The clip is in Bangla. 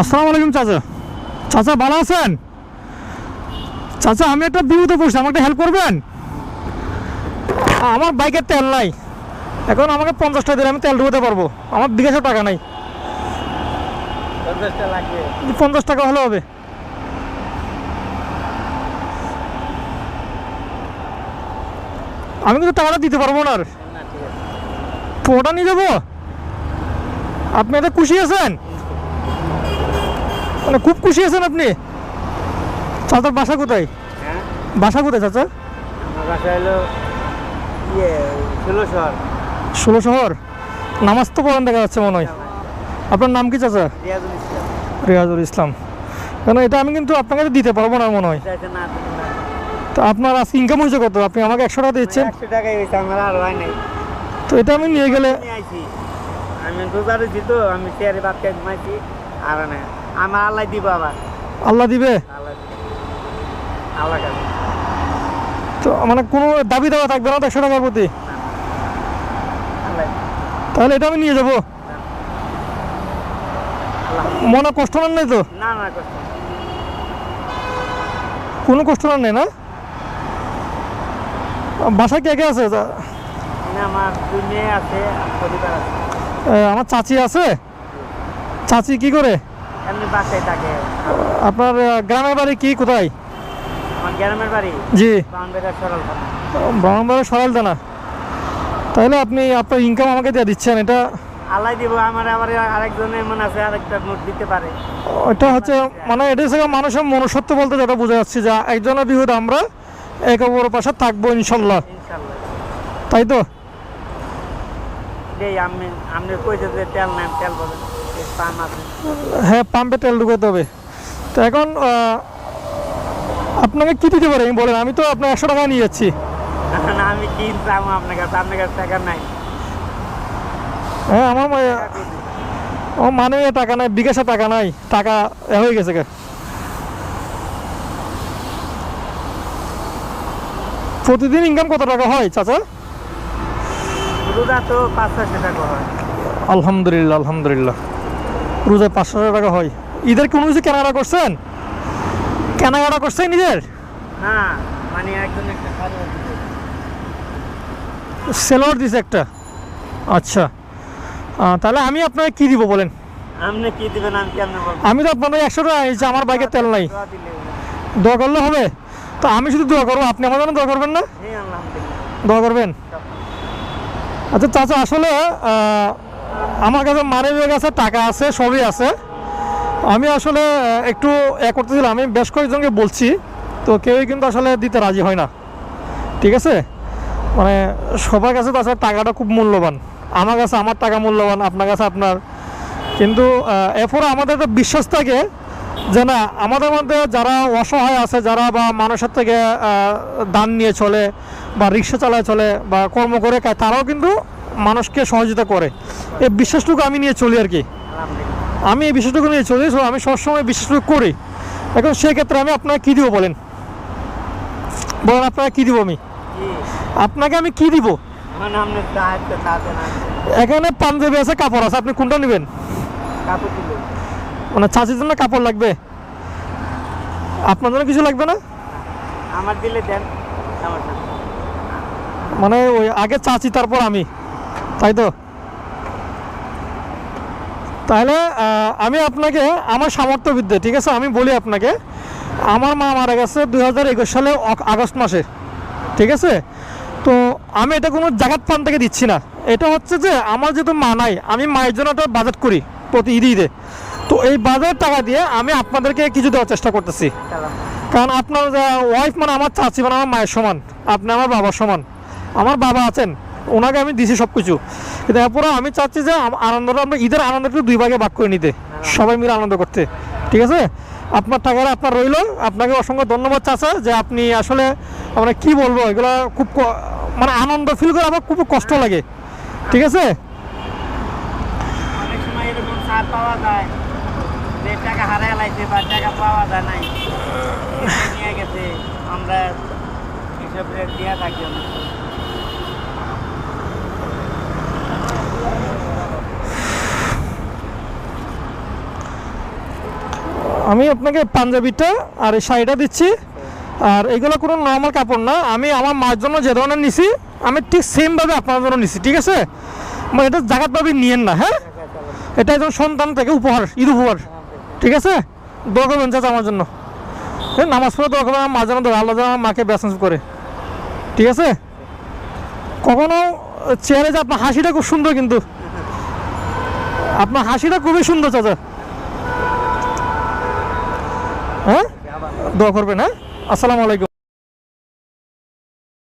আসসালামু আলাইকুম চাচা। চাচা ভালো আছেন? চাচা আমি একটা বিপদে পড়ছি আমাকে একটা হেল্প করবেন? আমার বাইকের তেল নাই। এখন আমাকে পঞ্চাশ টাকা দিলে আমি তেল ঢুকাতে পারব। আমার বিকাশের টাকা নাই। পঞ্চাশ টাকা হলে হবে। আমি কিন্তু টাকাটা দিতে পারব না আর। পুরোটা নিয়ে যাব? আপনি এতে খুশি আছেন? মানে খুব খুশি আছেন আপনি? চাচার বাসা কোথায়? হ্যাঁ? বাসা কোথায় চাচা? আমার বাসা হলো ইয়ে ষোলো শহর। ষোলো শহর? নামাজ তো পড়ান দেখা যাচ্ছে মনে হয়। আপনার নাম কি চাচা? রিয়াজুল ইসলাম। কেন এটা আমি কিন্তু আপনাকে দিতে পারব না মনে হয়। তো আপনার আজকে ইনকাম হয়েছে কত? আপনি আমাকে একশো টাকা দিচ্ছেন। একশো টাকাই হয়েছে আর নাই। তো এটা আমি নিয়ে গেলে আমি রোজা রয়েছি তো আমি চেয়ারে ঘুমাইছি আর না আমার আল্লাহ দিব আবার। আল্লাহ দিবে? আল্লাহ তো মানে কোনো দাবি দেওয়া থাকবে না একশো টাকার প্রতি? তাহলে এটা আমি নিয়ে যাব। মনে কষ্ট নেন নাই তো? না না কষ্ট কোনো কষ্ট নেন নাই না? বাসায় কে কে আছে? আমার আছে পরিবার আছে। আমার চাচি আছে? চাচি কি করে? এমনি বাসায় থাকে। আপনার গ্রামের বাড়ি কি কোথায়? আমার গ্রামের বাড়ি জি। তাহলে আপনি আপনার ইনকাম আমাকে দিয়ে দিচ্ছেন এটা দিব আমার আবার আছে আরেকটা নোট দিতে পারে। এটা হচ্ছে মানে এটা হচ্ছে মানুষের মনুষ্যত্ব বলতে যেটা বোঝা যাচ্ছে যে একজনের বিহুদ আমরা এক অপরের পাশে থাকব ইনশাল্লাহ। তাই তো? আমি আপনি কইছে যে তেল নেন তেল বলেন হ্যাঁ পাম্পে তেল ঢুকাতে হবে। তো এখন আপনাকে কি দিতে পারে? আমি বলেন আমি তো আপনার একশো টাকা নিয়ে যাচ্ছি। আমি কি চাবো আপনার কাছে আপনার কাছে টাকা নাই। হ্যাঁ আমার মা- মানে টাকা নাই বিকাশে টাকা নাই টাকা হয়ে গেছে গে। প্রতিদিন ইনকাম কত টাকা হয় চাচা? তো টাকা হয়। আলহামদুলিল্লাহ আলহামদুলিল্লাহ। রোজায় পাঁচশো টাকা হয়। ঈদের কোনো কিছু কেনাকাটা করছেন? কেনাকাটা করছেন নিজের না মানে দিছে একটা। আচ্ছা। তাহলে আমি আপনাকে কি দিব বলেন? আপনি কি দিবেন আমি কেমনে বলব? আমি তো আপনাদের একশো টাকা নিয়েছি আমার বাইকে তেল নাই। দোয়া করলে হবে? তো আমি শুধু দোয়া করব আপনি আমার জন্য দোয়া করবেন না? এই দোয়া করবেন? আচ্ছা চাচা আসলে আমার কাছে মারে কাছে টাকা আছে, সবই আছে। আমি আসলে একটু এ করতেছিলাম। আমি বেশ কয়েকজনকে বলছি, তো কেউই কিন্তু আসলে দিতে রাজি হয় না। ঠিক আছে? মানে সবার কাছে তো আসলে টাকাটা খুব মূল্যবান। আমার কাছে আমার টাকা মূল্যবান, আপনার কাছে আপনার। কিন্তু এরপরে আমাদের একটা বিশ্বাস থাকে যে না, আমাদের মধ্যে যারা অসহায় আছে, যারা বা মানুষের থেকে দান নিয়ে চলে বা রিক্সা চালায় চলে বা কর্ম করে খায়, তারাও কিন্তু মানুষকে সহযোগিতা করে। এই বিশ্বাসটুকু আমি নিয়ে চলি আর কি। আমি এই বিশ্বাসটুকু নিয়ে চলি আমি সবসময় বিশ্বাসটুকু করি। এখন সেক্ষেত্রে আমি আপনাকে কী দিব বলেন? বলেন আপনাকে কী দিব আমি? আপনাকে আমি কী দিব? এখানে পাঞ্জাবি আছে কাপড় আছে আপনি কোনটা নেবেন? মানে চাচির জন্য কাপড় লাগবে? আপনার জন্য কিছু লাগবে না? আমার দিলে দেন মানে ওই আগে চাচি তারপর আমি। তাই তো তাহলে আমি আপনাকে আমার সামর্থ্য বিদ্যে ঠিক আছে? আমি বলি আপনাকে, আমার মা মারা গেছে দুই হাজার একুশ সালে আগস্ট মাসে, ঠিক আছে? তো আমি এটা কোনো জাগাত পান থেকে দিচ্ছি না। এটা হচ্ছে যে, আমার যেহেতু মা নাই, আমি মায়ের জন্য একটা বাজেট করি প্রতি ঈদে। ঈদে তো এই বাজার টাকা দিয়ে আমি আপনাদেরকে কিছু দেওয়ার চেষ্টা করতেছি। কারণ আপনার ওয়াইফ মানে আমার চাচি মানে আমার মায়ের সমান, আপনি আমার বাবার সমান। আমার বাবা আছেন ওনাকে আমি দিছি সব কিছু কিন্তু এরপরে আমি চাচ্ছি যে আনন্দটা আমরা ঈদের আনন্দটা দুই ভাগে ভাগ করে নিতে, সবাই মিলে আনন্দ করতে। ঠিক আছে? আপনার টাকাটা আপনার রইল। আপনাকে অসংখ্য ধন্যবাদ চাচা, যে আপনি আসলে আমরা কি বলব, এগুলো খুব মানে আনন্দ ফিল করে আমার খুব কষ্ট লাগে। ঠিক আছে? এরকম সার পাওয়া যায় যে টাকা হারায় লাইছে বা টাকা পাওয়া যায় নাই এসে নিয়ে গেছে আমরা এসব রেট দিয়ে থাকি অনেক সময়। আমি আপনাকে পাঞ্জাবিটা আর এই শাড়িটা দিচ্ছি। আর এগুলো কোনো নর্মাল কাপড় না। আমি আমার মার জন্য যে ধরনের নিছি, আমি ঠিক সেমভাবে আপনার জন্য নিছি, ঠিক আছে? মানে এটা জাগাতভাবে নিয়েন না হ্যাঁ? এটা একজন সন্তান থেকে উপহার, ঈদ উপহার, ঠিক আছে? দোয়া করবেন চাচা আমার জন্য। হ্যাঁ নামাজ পড়ে দোয়া করবেন, আমার মা যেন দোয়া, আল্লাহ যেন আমার মাকে ব্যাসেন্স করে, ঠিক আছে? কখনো চেহারে যে আপনার হাসিটা খুব সুন্দর কিন্তু। আপনার হাসিটা খুবই সুন্দর, চাচা। দোয়া করবেন হ্যাঁ? আসসালামু আলাইকুম।